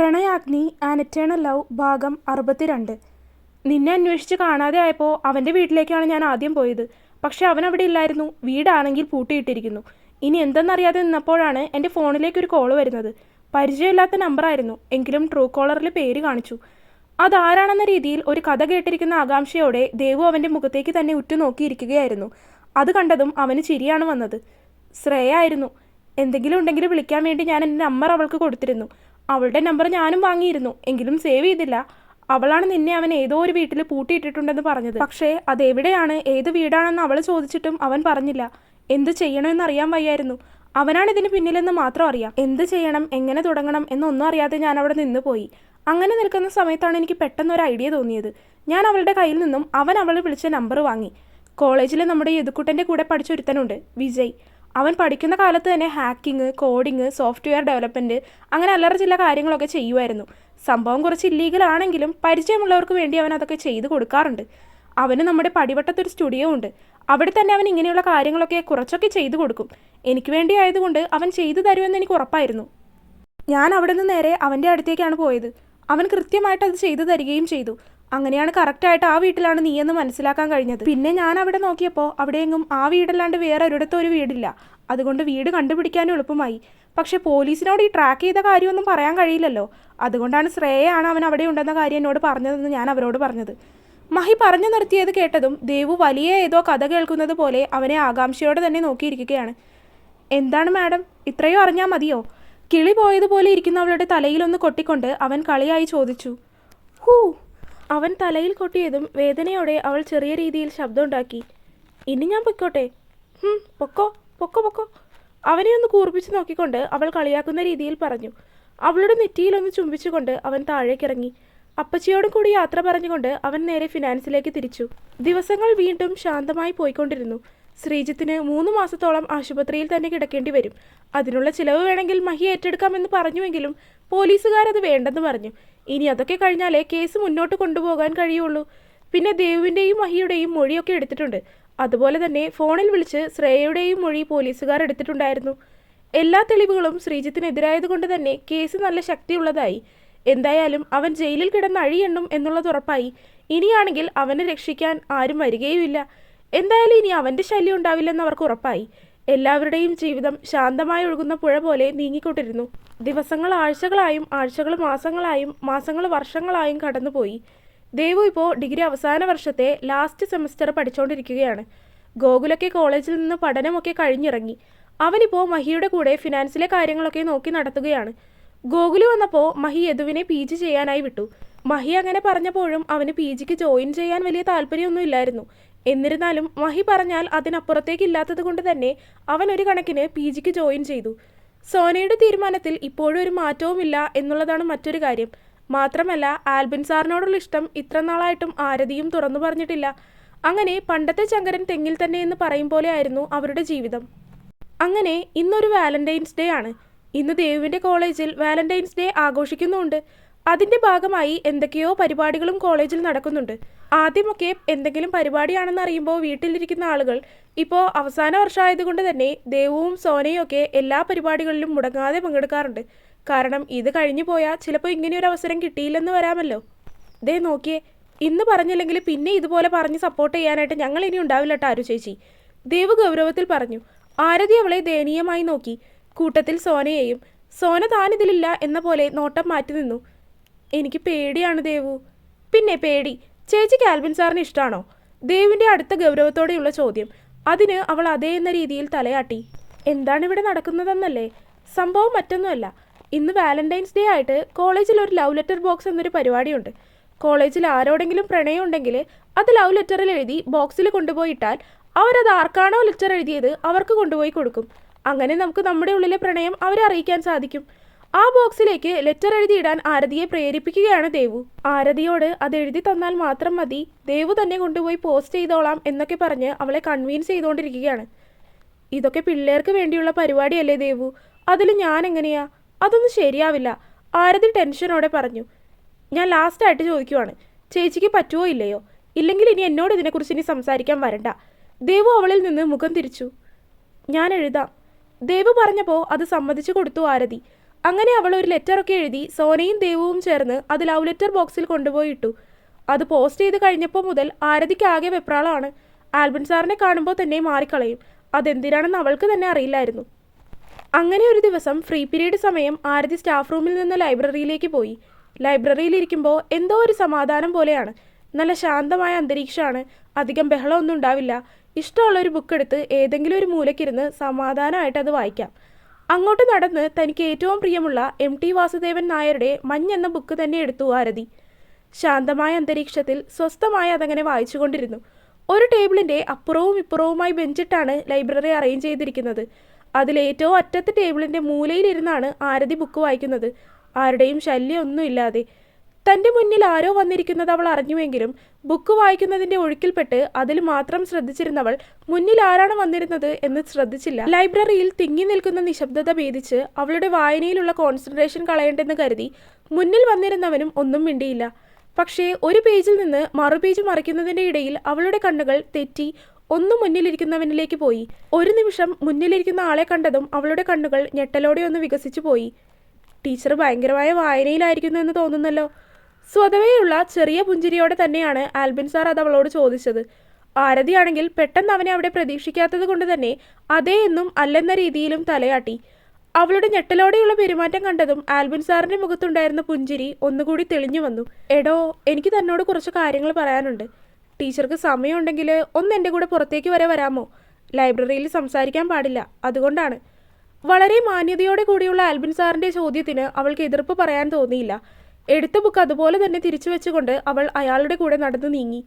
Pranayagni an eternal love ഭാഗം അറുപത്തിരണ്ട്. നിന്നെ അന്വേഷിച്ച് കാണാതെ ആയപ്പോൾ അവന്റെ വീട്ടിലേക്കാണ് ഞാൻ ആദ്യം പോയത്. പക്ഷെ അവൻ അവിടെ ഇല്ലായിരുന്നു. വീടാണെങ്കിൽ പൂട്ടിയിട്ടിരിക്കുന്നു. ഇനി എന്തെന്നറിയാതെ നിന്നപ്പോഴാണ് എന്റെ ഫോണിലേക്ക് ഒരു കോൾ വരുന്നത്. പരിചയമില്ലാത്ത നമ്പറായിരുന്നു എങ്കിലും ട്രൂ കോളറിൽ പേര് കാണിച്ചു. അതാരാണെന്ന രീതിയിൽ ഒരു കഥ കേട്ടിരിക്കുന്ന ആകാംക്ഷയോടെ ദേവു അവന്റെ മുഖത്തേക്ക് തന്നെ ഉറ്റുനോക്കിയിരിക്കുകയായിരുന്നു. അത് കണ്ടതും അവന് ചിരിയാണ് വന്നത്. ശ്രേയായിരുന്നു എന്തെങ്കിലും ഉണ്ടെങ്കിൽ വിളിക്കാൻ വേണ്ടി ഞാൻ എന്റെ നമ്പർ അവൾക്ക് കൊടുത്തിരുന്നു. അവളുടെ നമ്പർ ഞാനും വാങ്ങിയിരുന്നു. എങ്കിലും സേവ് ചെയ്തില്ല. അവളാണ് നിന്നെ അവൻ ഏതോ ഒരു വീട്ടിൽ പൂട്ടിയിട്ടിട്ടുണ്ടെന്ന് പറഞ്ഞത്. പക്ഷേ അതെവിടെയാണ് ഏത് വീടാണെന്ന് അവൾ ചോദിച്ചിട്ടും അവൻ പറഞ്ഞില്ല. എന്ത് ചെയ്യണമെന്ന് അറിയാൻ വയ്യായിരുന്നു. അവനാണ് ഇതിന് പിന്നിലെന്ന് മാത്രം അറിയാം. എന്ത് ചെയ്യണം എങ്ങനെ തുടങ്ങണം എന്നൊന്നും അറിയാതെ ഞാൻ അവിടെ നിന്ന് പോയി. അങ്ങനെ നിൽക്കുന്ന സമയത്താണ് എനിക്ക് പെട്ടെന്ന് ഒരു ഐഡിയ തോന്നിയത്. ഞാൻ അവളുടെ കയ്യിൽ നിന്നും അവൻ അവളെ വിളിച്ച നമ്പർ വാങ്ങി. കോളേജിൽ നമ്മുടെ യദുക്കുട്ടന്റെ കൂടെ പഠിച്ചൊരുത്തനുണ്ട് വിജയ്. അവൻ പഠിക്കുന്ന കാലത്ത് തന്നെ ഹാക്കിംഗ് കോഡിംഗ് സോഫ്റ്റ്വെയർ ഡെവലപ്മെന്റ് അങ്ങനെ അല്ലറ ചില കാര്യങ്ങളൊക്കെ ചെയ്യുമായിരുന്നു സംഭവം കുറച്ച് ഇല്ലീഗൽ ആണെങ്കിലും പരിചയമുള്ളവർക്ക് വേണ്ടി അവൻ അതൊക്കെ ചെയ്തു കൊടുക്കാറുണ്ട്. അവന് നമ്മുടെ പടിവട്ടത്തൊരു സ്റ്റുഡിയോ ഉണ്ട്. അവിടെ തന്നെ അവൻ ഇങ്ങനെയുള്ള കാര്യങ്ങളൊക്കെ കുറച്ചൊക്കെ ചെയ്തു കൊടുക്കും. എനിക്ക് വേണ്ടി ആയതുകൊണ്ട് അവൻ ചെയ്തു തരുമെന്ന് എനിക്ക് ഉറപ്പായിരുന്നു. ഞാൻ അവിടെ നിന്ന് നേരെ അവന്റെ അടുത്തേക്കാണ് പോയത്. അവൻ കൃത്യമായിട്ട് അത് ചെയ്തു തരികയും ചെയ്തു. അങ്ങനെയാണ് കറക്റ്റായിട്ട് ആ വീട്ടിലാണ് നീയെന്ന് മനസ്സിലാക്കാൻ കഴിഞ്ഞത്. പിന്നെ ഞാൻ അവിടെ നോക്കിയപ്പോൾ അവിടെയെങ്ങും ആ വീടല്ലാണ്ട് വേറെ ഒരിടത്തും ഒരു വീടില്ല. അതുകൊണ്ട് വീട് കണ്ടുപിടിക്കാനും എളുപ്പമായി. പക്ഷെ പോലീസിനോട് ഈ ട്രാക്ക് ചെയ്ത കാര്യമൊന്നും പറയാൻ കഴിയില്ലല്ലോ. അതുകൊണ്ടാണ് ശ്രേയയാണ് അവൻ അവിടെ ഉണ്ടെന്ന കാര്യം എന്നോട് പറഞ്ഞതെന്ന് ഞാൻ അവരോട് പറഞ്ഞത്. മഹി പറഞ്ഞു നിർത്തിയത് കേട്ടതും ദേവു വലിയ ഏതോ കഥ കേൾക്കുന്നത് പോലെ അവനെ ആകാംക്ഷയോടെ തന്നെ നോക്കിയിരിക്കുകയാണ്. എന്താണ് മാഡം? ഇത്രയോ അറിഞ്ഞാൽ മതിയോ? കിളി പോയതുപോലെ ഇരിക്കുന്നവളുടെ തലയിലൊന്ന് കൊട്ടിക്കൊണ്ട് അവൻ കളിയായി ചോദിച്ചു. ഹൂ അവൻ തലയിൽ കൊട്ടിയതും വേദനയോടെ അവൾ ചെറിയ രീതിയിൽ ശബ്ദമുണ്ടാക്കി. ഇനി ഞാൻ പൊയ്ക്കോട്ടെ? പൊക്കോ പൊക്കോ പൊക്കോ. അവനെ ഒന്ന് കൂർപ്പിച്ച് നോക്കിക്കൊണ്ട് അവൾ കളിയാക്കുന്ന രീതിയിൽ പറഞ്ഞു. അവളുടെ നെറ്റിയിലൊന്ന് ചുംബിച്ചുകൊണ്ട് അവൻ താഴേക്കിറങ്ങി. അപ്പച്ചിയോടും കൂടി യാത്ര പറഞ്ഞുകൊണ്ട് അവൻ നേരെ ഫിനാൻസിലേക്ക് തിരിച്ചു. ദിവസങ്ങൾ വീണ്ടും ശാന്തമായി പോയിക്കൊണ്ടിരുന്നു. ശ്രീജിത്തിന് മൂന്ന് മാസത്തോളം ആശുപത്രിയിൽ തന്നെ കിടക്കേണ്ടി വരും. അതിനുള്ള ചിലവ് വേണമെങ്കിൽ മഹി ഏറ്റെടുക്കാമെന്ന് പറഞ്ഞുവെങ്കിലും പോലീസുകാരത് വേണ്ടെന്ന് പറഞ്ഞു. ഇനി അതൊക്കെ കഴിഞ്ഞാലേ കേസ് മുന്നോട്ട് കൊണ്ടുപോകാൻ കഴിയുള്ളൂ. പിന്നെ ദേവുവിന്റെയും മഹിയുടെയും മൊഴിയൊക്കെ എടുത്തിട്ടുണ്ട്. അതുപോലെ തന്നെ ഫോണിൽ വിളിച്ച് ശ്രേയയുടെയും മൊഴി പോലീസുകാർ എടുത്തിട്ടുണ്ടായിരുന്നു. എല്ലാ തെളിവുകളും ശ്രീജിത്തിനെതിരായതുകൊണ്ട് തന്നെ കേസ് നല്ല ശക്തിയുള്ളതായി. എന്തായാലും അവൻ ജയിലിൽ കിടന്ന് അഴിയെണ്ണും എന്നുള്ളത് ഉറപ്പായി. ഇനിയാണെങ്കിൽ അവനെ രക്ഷിക്കാൻ ആരും വരികയുമില്ല. എന്തായാലും ഇനി അവന്റെ ശല്യം ഉണ്ടാവില്ലെന്ന് അവർക്ക് ഉറപ്പായി. എല്ലാവരുടെയും ജീവിതം ശാന്തമായി ഒഴുകുന്ന പുഴ പോലെ നീങ്ങിക്കൊണ്ടിരുന്നു. ദിവസങ്ങൾ ആഴ്ചകളായും ആഴ്ചകൾ മാസങ്ങളായും മാസങ്ങൾ വർഷങ്ങളായും കടന്നുപോയി. ദേവു ഇപ്പോൾ ഡിഗ്രി അവസാന വർഷത്തെ ലാസ്റ്റ് സെമസ്റ്റർ പഠിച്ചുകൊണ്ടിരിക്കുകയാണ് ഗോകുലൊക്കെ കോളേജിൽ നിന്ന് പഠനമൊക്കെ കഴിഞ്ഞിറങ്ങി. അവനിപ്പോൾ മഹിയുടെ കൂടെ ഫിനാൻസിലെ കാര്യങ്ങളൊക്കെ നോക്കി നടത്തുകയാണ്. ഗോകുലു വന്നപ്പോൾ മഹി യദുവിനെ പി ജി ചെയ്യാനായി വിട്ടു. മഹി അങ്ങനെ പറഞ്ഞപ്പോഴും അവന് പി ജിക്ക് ജോയിൻ ചെയ്യാൻ വലിയ താല്പര്യമൊന്നും ഇല്ലായിരുന്നു. എന്നിരുന്നാലും മഹി പറഞ്ഞാൽ അതിനപ്പുറത്തേക്ക് ഇല്ലാത്തത് കൊണ്ട് തന്നെ അവൻ ഒരു കണക്കിന് പി ജിക്ക് ജോയിൻ ചെയ്തു. സോനയുടെ തീരുമാനത്തിൽ ഇപ്പോഴും ഒരു മാറ്റവുമില്ല എന്നുള്ളതാണ് മറ്റൊരു കാര്യം. മാത്രമല്ല ആൽബിൻ സാറിനോടുള്ള ഇഷ്ടം ഇത്ര നാളായിട്ടും ആരതിയും തുറന്നു പറഞ്ഞിട്ടില്ല. അങ്ങനെ പണ്ടത്തെ ചങ്കരൻ തെങ്ങിൽ തന്നെ എന്ന് പറയും പോലെയായിരുന്നു അവരുടെ ജീവിതം. അങ്ങനെ ഇന്നൊരു വാലന്റൈൻസ് ഡേ ആണ്. ഇന്ന് ദേവുവിന്റെ കോളേജിൽ വാലന്റൈൻസ് ഡേ ആഘോഷിക്കുന്നുണ്ട് അതിന്റെ ഭാഗമായി എന്തൊക്കെയോ പരിപാടികളും കോളേജിൽ നടക്കുന്നുണ്ട്. ആദ്യമൊക്കെ എന്തെങ്കിലും പരിപാടിയാണെന്ന് അറിയുമ്പോൾ വീട്ടിലിരിക്കുന്ന ആളുകൾ ഇപ്പോൾ അവസാന വർഷമായതുകൊണ്ട് തന്നെ ദേവവും സോനയും ഒക്കെ എല്ലാ പരിപാടികളിലും മുടങ്ങാതെ പങ്കെടുക്കാറുണ്ട്. കാരണം ഇത് കഴിഞ്ഞു പോയാൽ ചിലപ്പോൾ ഇങ്ങനെയൊരു അവസരം കിട്ടിയില്ലെന്ന് വരാമല്ലോ. ദേ നോക്കിയേ ഇന്ന് പറഞ്ഞില്ലെങ്കിൽ പിന്നെ ഇതുപോലെ പറഞ്ഞ് സപ്പോർട്ട് ചെയ്യാനായിട്ട് ഞങ്ങൾ ഇനി ഉണ്ടാവില്ല ടാരു ചേച്ചി. ദേവ് ഗൗരവത്തിൽ പറഞ്ഞു ആരതി അവളെ ദയനീയമായി നോക്കി. കൂട്ടത്തിൽ സോനയെയും സോന താനിതിലില്ല എന്ന പോലെ നോട്ടം മാറ്റി നിന്നു. എനിക്ക് പേടിയാണ് ദേവു. പിന്നെ പേടി. ചേച്ചി കാൽവിൻ സാറിന് ഇഷ്ടമാണോ ദേവിന്റെ അടുത്ത ഗൗരവത്തോടെയുള്ള ചോദ്യം. അതിന് അവൾ അതേ എന്ന രീതിയിൽ തലയാട്ടി. എന്താണ് ഇവിടെ നടക്കുന്നതെന്നല്ലേ? സംഭവം മറ്റൊന്നുമല്ല. ഇന്ന് വാലന്റൈൻസ് ഡേ ആയിട്ട് കോളേജിൽ ഒരു ലവ് ലെറ്റർ ബോക്സ് എന്നൊരു പരിപാടിയുണ്ട്. കോളേജിൽ ആരോടെങ്കിലും പ്രണയം ഉണ്ടെങ്കിൽ അത് ലവ് ലെറ്ററിൽ എഴുതി ബോക്സിൽ കൊണ്ടുപോയിട്ടാൽ അവരത് ആർക്കാണോ ലെറ്റർ എഴുതിയത് അവർക്ക് കൊണ്ടുപോയി കൊടുക്കും. അങ്ങനെ നമുക്ക് നമ്മുടെ ഉള്ളിലെ പ്രണയം അവരെ അറിയിക്കാൻ സാധിക്കും. ആ ബോക്സിലേക്ക് ലെറ്റർ എഴുതിയിടാൻ ആരതിയെ പ്രേരിപ്പിക്കുകയാണ് ദേവു. ആരതിയോട് അത് എഴുതി തന്നാൽ മാത്രം മതി. ദേവു തന്നെ കൊണ്ടുപോയി പോസ്റ്റ് ചെയ്തോളാം എന്നൊക്കെ പറഞ്ഞ് അവളെ കൺവീൻസ് ചെയ്തുകൊണ്ടിരിക്കുകയാണ് ഇതൊക്കെ പിള്ളേർക്ക് വേണ്ടിയുള്ള പരിപാടിയല്ലേ ദേവു? അതിൽ ഞാൻ എങ്ങനെയാ? അതൊന്നും ശരിയാവില്ല. ആരതി ടെൻഷനോടെ പറഞ്ഞു. ഞാൻ ലാസ്റ്റായിട്ട് ചോദിക്കുവാണ്. ചേച്ചിക്ക് പറ്റുമോ ഇല്ലയോ? ഇല്ലെങ്കിൽ ഇനി എന്നോട് ഇതിനെക്കുറിച്ച് ഇനി സംസാരിക്കാൻ വരണ്ട. ദേവു അവളിൽ നിന്ന് മുഖം തിരിച്ചു. ഞാൻ എഴുതാം. ദേവു പറഞ്ഞപ്പോൾ അത് സമ്മതിച്ചു കൊടുത്തു ആരതി. അങ്ങനെ അവൾ ഒരു ലെറ്ററൊക്കെ എഴുതി സോനയും ദേവുവും ചേർന്ന് അത് ലവ് ലെറ്റർ ബോക്സിൽ കൊണ്ടുപോയിട്ടു അത് പോസ്റ്റ് ചെയ്ത് കഴിഞ്ഞപ്പോൾ മുതൽ ആരതിക്ക് ആകെ വെപ്രാളമാണ് ആൽബിൻ സാറിനെ കാണുമ്പോൾ തന്നെ മാറിക്കളയും. അതെന്തിനാണെന്ന് അവൾക്ക് തന്നെ അറിയില്ലായിരുന്നു. അങ്ങനെ ഒരു ദിവസം ഫ്രീ പീരീഡ് സമയം ആരതി സ്റ്റാഫ് റൂമിൽ നിന്ന് ലൈബ്രറിയിലേക്ക് പോയി. ലൈബ്രറിയിൽ ഇരിക്കുമ്പോൾ എന്തോ ഒരു സമാധാനം പോലെയാണ്. നല്ല ശാന്തമായ അന്തരീക്ഷമാണ്. അധികം ബഹളമൊന്നും ഉണ്ടാവില്ല. ഇഷ്ടമുള്ള ഒരു ബുക്ക് എടുത്ത് ഏതെങ്കിലും ഒരു മൂലക്കിരുന്ന് സമാധാനമായിട്ട് അത് വായിക്കാം. അങ്ങോട്ട് നടന്ന് തനിക്ക് ഏറ്റവും പ്രിയമുള്ള എം ടി വാസുദേവൻ നായരുടെ മഞ്ഞ് എന്ന ബുക്ക് തന്നെ എടുത്തു ആരതി. ശാന്തമായ അന്തരീക്ഷത്തിൽ സ്വസ്ഥമായി അതങ്ങനെ വായിച്ചുകൊണ്ടിരുന്നു. ഒരു ടേബിളിന്റെ അപ്പുറവും ഇപ്പുറവുമായി ബെഞ്ചിട്ടാണ് ലൈബ്രറി അറേഞ്ച് ചെയ്തിരിക്കുന്നത്. അതിലേറ്റവും അറ്റത്തെ ടേബിളിന്റെ മൂലയിലിരുന്നാണ് ആരതി ബുക്ക് വായിക്കുന്നത്. ആരുടെയും ശല്യമൊന്നുമില്ലാതെ തന്റെ മുന്നിൽ ആരോ വന്നിരിക്കുന്നത് അവൾ അറിഞ്ഞുവെങ്കിലും ബുക്ക് വായിക്കുന്നതിന്റെ ഒഴുക്കിൽപ്പെട്ട് അതിൽ മാത്രം ശ്രദ്ധിച്ചിരുന്നവൾ മുന്നിൽ ആരാണ് വന്നിരുന്നത് എന്ന് ശ്രദ്ധിച്ചില്ല. ലൈബ്രറിയിൽ തിങ്ങി നിൽക്കുന്ന നിശബ്ദത ഭേദിച്ച് അവളുടെ വായനയിലുള്ള കോൺസെൻട്രേഷൻ കളയേണ്ടെന്ന് കരുതി മുന്നിൽ വന്നിരുന്നവനും ഒന്നും മിണ്ടിയില്ല. പക്ഷേ ഒരു പേജിൽ നിന്ന് മറു പേജ് മറിക്കുന്നതിന്റെ ഇടയിൽ അവളുടെ കണ്ണുകൾ തെറ്റി ഒന്ന് മുന്നിലിരിക്കുന്നവനിലേക്ക് പോയി. ഒരു നിമിഷം മുന്നിലിരിക്കുന്ന ആളെ കണ്ടതും അവളുടെ കണ്ണുകൾ ഞെട്ടലോടെ ഒന്ന് വികസിച്ചു പോയി ടീച്ചർ ഭയങ്കരമായ വായനയിലായിരിക്കുന്നു എന്ന് തോന്നുന്നല്ലോ. സ്വതവേയുള്ള ചെറിയ പുഞ്ചിരിയോടെ തന്നെയാണ് ആൽബിൻ സാർ അത് അവളോട് ചോദിച്ചത്. ആരതിയാണെങ്കിൽ പെട്ടെന്ന് അവനെ അവിടെ പ്രതീക്ഷിക്കാത്തത് കൊണ്ട് തന്നെ അതേ എന്നും അല്ലെന്ന രീതിയിലും തലയാട്ടി. അവളുടെ ഞെട്ടലോടെയുള്ള പെരുമാറ്റം കണ്ടതും ആൽബിൻ സാറിന്റെ മുഖത്തുണ്ടായിരുന്ന പുഞ്ചിരി ഒന്നുകൂടി തെളിഞ്ഞു വന്നു. എടോ എനിക്ക് തന്നോട് കുറച്ച് കാര്യങ്ങൾ പറയാനുണ്ട്. ടീച്ചർക്ക് സമയമുണ്ടെങ്കിൽ ഒന്ന് എന്റെ കൂടെ പുറത്തേക്ക് വരെ വരാമോ? ലൈബ്രറിയിൽ സംസാരിക്കാൻ പാടില്ല അതുകൊണ്ടാണ്. വളരെ മാന്യതയോടെ കൂടിയുള്ള ആൽബിൻ സാറിന്റെ ചോദ്യത്തിന് അവൾക്ക് എതിർപ്പ് പറയാൻ തോന്നിയില്ല. എടുത്ത ബുക്ക് അതുപോലെ തന്നെ തിരിച്ചു വെച്ചുകൊണ്ട് അവൾ അയാളുടെ കൂടെ നടന്നു നീങ്ങി.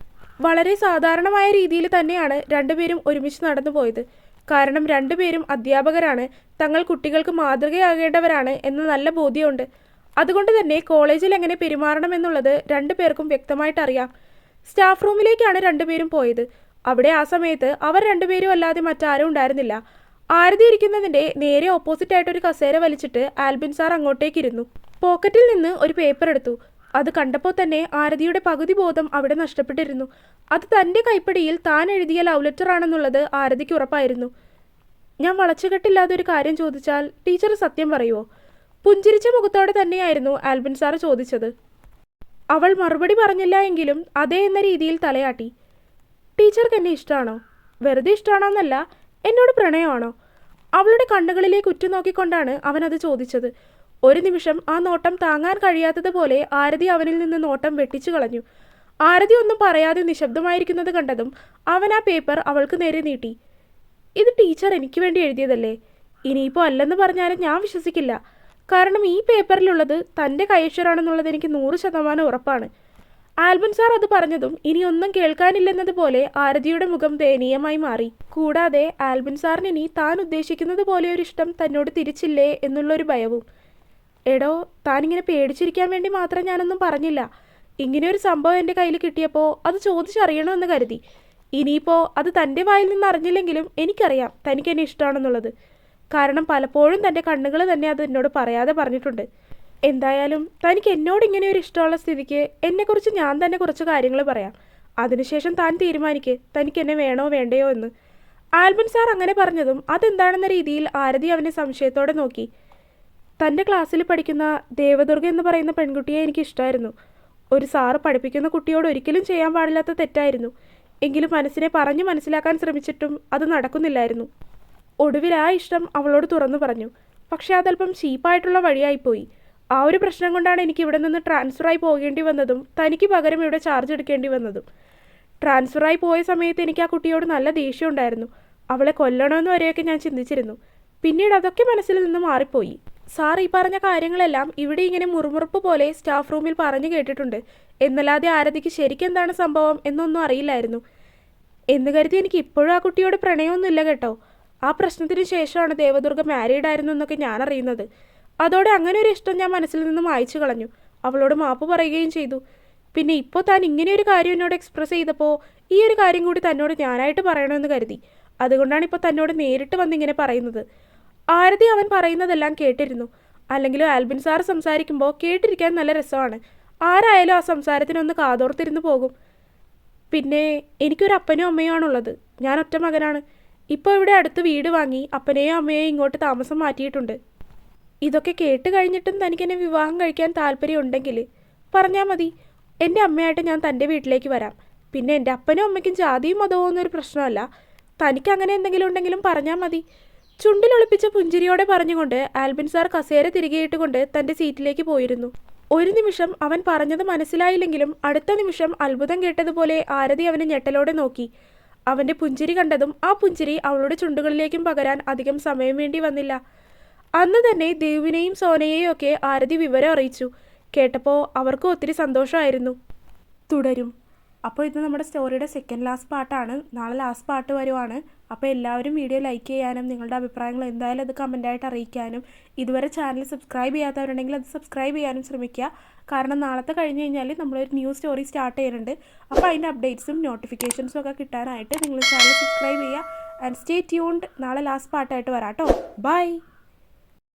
വളരെ സാധാരണമായ രീതിയിൽ തന്നെയാണ് രണ്ടുപേരും ഒരുമിച്ച് നടന്നു പോയത്. കാരണം രണ്ടുപേരും അധ്യാപകരാണ് തങ്ങൾ കുട്ടികൾക്ക് മാതൃകയാകേണ്ടവരാണ് എന്ന നല്ല ബോധ്യമുണ്ട്. അതുകൊണ്ട് തന്നെ കോളേജിൽ എങ്ങനെ പെരുമാറണമെന്നുള്ളത് രണ്ടുപേർക്കും വ്യക്തമായിട്ട് അറിയാം. സ്റ്റാഫ് റൂമിലേക്കാണ് രണ്ടുപേരും പോയത്. അവിടെ ആ സമയത്ത് അവർ രണ്ടുപേരും അല്ലാതെ മറ്റാരും ഉണ്ടായിരുന്നില്ല. ആരതി ഇരിക്കുന്നതിന്റെ നേരെ ഓപ്പോസിറ്റ് ആയിട്ട് ഒരു കസേര വലിച്ചിട്ട് ആൽബിൻ സാർ അങ്ങോട്ടേക്ക് ഇരുന്നു പോക്കറ്റിൽ നിന്ന് ഒരു പേപ്പർ എടുത്തു. അത് കണ്ടപ്പോൾ തന്നെ ആരതിയുടെ പകുതി ബോധം അവിടെ നഷ്ടപ്പെട്ടിരുന്നു. അത് തന്റെ കൈപ്പടിയിൽ താൻ എഴുതിയ ലവ് ലെറ്റർ ആണെന്നുള്ളത് ആരതിക്ക് ഉറപ്പായിരുന്നു. ഞാൻ വളച്ചുകെട്ടില്ലാതെ ഒരു കാര്യം ചോദിച്ചാൽ ടീച്ചർ സത്യം പറയുമോ പുഞ്ചിരിച്ച മുഖത്തോടെ തന്നെയായിരുന്നു ആൽബിൻ സാർ ചോദിച്ചത്. അവൾ മറുപടി പറഞ്ഞില്ല എങ്കിലും അതേ എന്ന രീതിയിൽ തലയാട്ടി. ടീച്ചർക്ക് എന്നെ ഇഷ്ടമാണോ വെറുതെ ഇഷ്ടമാണോന്നല്ല എന്നോട് പ്രണയമാണോ? അവളുടെ കണ്ണുകളിലേക്ക് ഉറ്റുനോക്കിക്കൊണ്ടാണ് അവനത് ചോദിച്ചത്. ഒരു നിമിഷം ആ നോട്ടം താങ്ങാൻ കഴിയാത്തതുപോലെ ആരതി അവനിൽ നിന്ന് നോട്ടം വെട്ടിച്ചു കളഞ്ഞു. ആരതി ഒന്നും പറയാതെ നിശബ്ദമായിരിക്കുന്നത് കണ്ടതും അവൻ ആ പേപ്പർ അവൾക്ക് നേരെ നീട്ടി. ഇത് ടീച്ചർ എനിക്ക് വേണ്ടി എഴുതിയതല്ലേ? ഇനിയിപ്പോൾ അല്ലെന്ന് പറഞ്ഞാലും ഞാൻ വിശ്വസിക്കില്ല. കാരണം ഈ പേപ്പറിലുള്ളത് തന്റെ കൈശ്വരാണെന്നുള്ളത് എനിക്ക് നൂറ് ശതമാനം ഉറപ്പാണ്. ആൽബൻ സാർ അത് പറഞ്ഞതും ഇനി ഒന്നും കേൾക്കാനില്ലെന്നതുപോലെ ആരതിയുടെ മുഖം ദയനീയമായി മാറി. കൂടാതെ ആൽബൻ സാറിന് ഇനി താൻ ഉദ്ദേശിക്കുന്നത് പോലെ ഒരു ഇഷ്ടം തന്നോട് തിരിച്ചില്ലേ എന്നുള്ളൊരു ഭയവും എടോ താനിങ്ങനെ പേടിച്ചിരിക്കാൻ വേണ്ടി മാത്രം ഞാനൊന്നും പറഞ്ഞില്ല. ഇങ്ങനെ ഒരു സംഭവം എന്റെ കയ്യിൽ കിട്ടിയപ്പോൾ അത് ചോദിച്ചറിയണമെന്ന് കരുതി. ഇനിയിപ്പോൾ അത് തന്റെ വായിൽ നിന്ന് അറിഞ്ഞില്ലെങ്കിലും എനിക്കറിയാം തനിക്ക് എന്നെ ഇഷ്ടമാണെന്നുള്ളത്. കാരണം പലപ്പോഴും തന്റെ കണ്ണുകൾ തന്നെ അത് എന്നോട് പറയാതെ പറഞ്ഞിട്ടുണ്ട്. എന്തായാലും തനിക്ക് എന്നോട് ഇങ്ങനെ ഒരു ഇഷ്ടമുള്ള സ്ഥിതിക്ക് എന്നെക്കുറിച്ച് ഞാൻ തന്നെ കുറച്ച് കാര്യങ്ങൾ പറയാം. അതിനുശേഷം താൻ തീരുമാനിക്ക് തനിക്ക് എന്നെ വേണോ വേണ്ടയോ എന്ന്. ആൽബൻ സാർ അങ്ങനെ പറഞ്ഞതും അതെന്താണെന്ന രീതിയിൽ ആരതി അവനെ സംശയത്തോടെ നോക്കി. തന്റെ ക്ലാസ്സിൽ പഠിക്കുന്ന ദേവദുർഗ എന്ന് പറയുന്ന പെൺകുട്ടിയെ എനിക്ക് ഇഷ്ടമായിരുന്നു ഒരു സാറ് പഠിപ്പിക്കുന്ന കുട്ടിയോട് ഒരിക്കലും ചെയ്യാൻ പാടില്ലാത്ത തെറ്റായിരുന്നു. എങ്കിലും മനസ്സിനെ പറഞ്ഞു മനസ്സിലാക്കാൻ ശ്രമിച്ചിട്ടും അത് നടക്കുന്നില്ലായിരുന്നു. ഒടുവിൽ ആ ഇഷ്ടം അവളോട് തുറന്നു പറഞ്ഞു. പക്ഷേ അതല്പം ചീപ്പായിട്ടുള്ള വഴിയായിപ്പോയി. ആ ഒരു പ്രശ്നം കൊണ്ടാണ് എനിക്ക് ഇവിടെ നിന്ന് ട്രാൻസ്ഫറായി പോകേണ്ടി വന്നതും തനിക്ക് പകരം ഇവിടെ ചാർജ് എടുക്കേണ്ടി വന്നതും. ട്രാൻസ്ഫറായി പോയ സമയത്ത് എനിക്ക് ആ കുട്ടിയോട് നല്ല ദേഷ്യം ഉണ്ടായിരുന്നു. അവളെ കൊല്ലണമെന്ന് വരെയൊക്കെ ഞാൻ ചിന്തിച്ചിരുന്നു. പിന്നീട് അതൊക്കെ മനസ്സിൽ നിന്ന് മാറിപ്പോയി. സാർ ഈ പറഞ്ഞ കാര്യങ്ങളെല്ലാം ഇവിടെ ഇങ്ങനെ മുറുമുറുപ്പ് പോലെ സ്റ്റാഫ് റൂമിൽ പറഞ്ഞു കേട്ടിട്ടുണ്ട്. എന്നല്ലാതെ ആരതിക്ക് ശരിക്കെന്താണ് സംഭവം എന്നൊന്നും അറിയില്ലായിരുന്നു. എന്ന് കരുതി എനിക്ക് ഇപ്പോഴും ആ കുട്ടിയോട് പ്രണയമൊന്നുമില്ല കേട്ടോ. ആ പ്രശ്നത്തിന് ശേഷമാണ് ദേവദുർഗ മാരീഡ് ആയിരുന്നു എന്നൊക്കെ ഞാൻ അറിയുന്നത്. അതോടെ അങ്ങനെ ഒരു ഇഷ്ടം ഞാൻ മനസ്സിൽ നിന്നും മായ്ച്ചു കളഞ്ഞു. അവളോട് മാപ്പ് പറയുകയും ചെയ്തു. പിന്നെ ഇപ്പോൾ താൻ ഇങ്ങനെ ഒരു കാര്യം എന്നോട് എക്സ്പ്രസ് ചെയ്തപ്പോൾ ഈ ഒരു കാര്യം കൂടി തന്നോട് ഞാനായിട്ട് പറയണമെന്ന് കരുതി. അതുകൊണ്ടാണ് ഇപ്പോൾ തന്നോട് നേരിട്ട് വന്നിങ്ങനെ പറയുന്നത്. ആരതി അവൻ പറയുന്നതെല്ലാം കേട്ടിരുന്നു. അല്ലെങ്കിലും ആൽബിൻ സാർ സംസാരിക്കുമ്പോൾ കേട്ടിരിക്കാൻ നല്ല രസമാണ്. ആരായാലും ആ സംസാരത്തിനൊന്ന് കാതോർത്തിരുന്ന് പോകും. പിന്നെ എനിക്കൊരു അപ്പനും അമ്മയും ആണുള്ളത് ഞാൻ ഒറ്റ മകനാണ്. ഇപ്പോൾ ഇവിടെ അടുത്ത് വീട് വാങ്ങി അപ്പനെയും അമ്മയെയും ഇങ്ങോട്ട് താമസം മാറ്റിയിട്ടുണ്ട്. ഇതൊക്കെ കേട്ട് കഴിഞ്ഞിട്ടും തനിക്കെന്നെ വിവാഹം കഴിക്കാൻ താല്പര്യമുണ്ടെങ്കിൽ പറഞ്ഞാൽ മതി. എന്റെ അമ്മയായിട്ട് ഞാൻ തന്റെ വീട്ടിലേക്ക് വരാം. പിന്നെ എന്റെ അപ്പനും അമ്മയ്ക്കും ജാതിയും മതവും ഒന്നും ഒരു പ്രശ്നമല്ല. തനിക്ക് അങ്ങനെ എന്തെങ്കിലും ഉണ്ടെങ്കിലും പറഞ്ഞാൽ മതി. ചുണ്ടിലൊളിപ്പിച്ച പുഞ്ചിരിയോടെ പറഞ്ഞുകൊണ്ട് ആൽബിൻ സാർ കസേര തിരികെയിട്ടുകൊണ്ട് തന്റെ സീറ്റിലേക്ക് പോയിരുന്നു. ഒരു നിമിഷം അവൻ പറഞ്ഞത് മനസ്സിലായില്ലെങ്കിലും അടുത്ത നിമിഷം അത്ഭുതം കേട്ടതുപോലെ ആരതി അവനെ ഞെട്ടലോടെ നോക്കി. അവന്റെ പുഞ്ചിരി കണ്ടതും ആ പുഞ്ചിരി അവളുടെ ചുണ്ടുകളിലേക്കും പകരാൻ അധികം സമയം വേണ്ടി വന്നില്ല. അന്ന് തന്നെ ദേവിനെയും സോനയെയും ഒക്കെ ആരതി വിവരം അറിയിച്ചു. കേട്ടപ്പോൾ അവർക്ക് ഒത്തിരി സന്തോഷമായിരുന്നു. തുടരും. അപ്പോൾ ഇത് നമ്മുടെ സ്റ്റോറിയുടെ സെക്കൻഡ് ലാസ്റ്റ് പാർട്ടാണ് നാളെ ലാസ്റ്റ് പാർട്ട് വരുവാണ്. അപ്പോൾ എല്ലാവരും വീഡിയോ ലൈക്ക് ചെയ്യാനും നിങ്ങളുടെ അഭിപ്രായങ്ങൾ എന്തായാലും അത് കമന്റായിട്ട് അറിയിക്കാനും. ഇതുവരെ ചാനൽ സബ്സ്ക്രൈബ് ചെയ്യാത്തവരുണ്ടെങ്കിൽ അത് സബ്സ്ക്രൈബ് ചെയ്യാനും ശ്രമിക്കുക. കാരണം നാളത്തെ കഴിഞ്ഞ് കഴിഞ്ഞാൽ നമ്മളൊരു ന്യൂ സ്റ്റോറി സ്റ്റാർട്ട് ചെയ്യുന്നുണ്ട്. അപ്പോൾ അതിന്റെ അപ്ഡേറ്റ്സും നോട്ടിഫിക്കേഷൻസും ഒക്കെ കിട്ടാനായിട്ട് നിങ്ങൾ ചാനൽ സബ്സ്ക്രൈബ് ചെയ്യുക. ആൻഡ് സ്റ്റേ ട്യൂൺഡ് നാളെ ലാസ്റ്റ് പാർട്ടായിട്ട് വരാം കേട്ടോ. ബൈ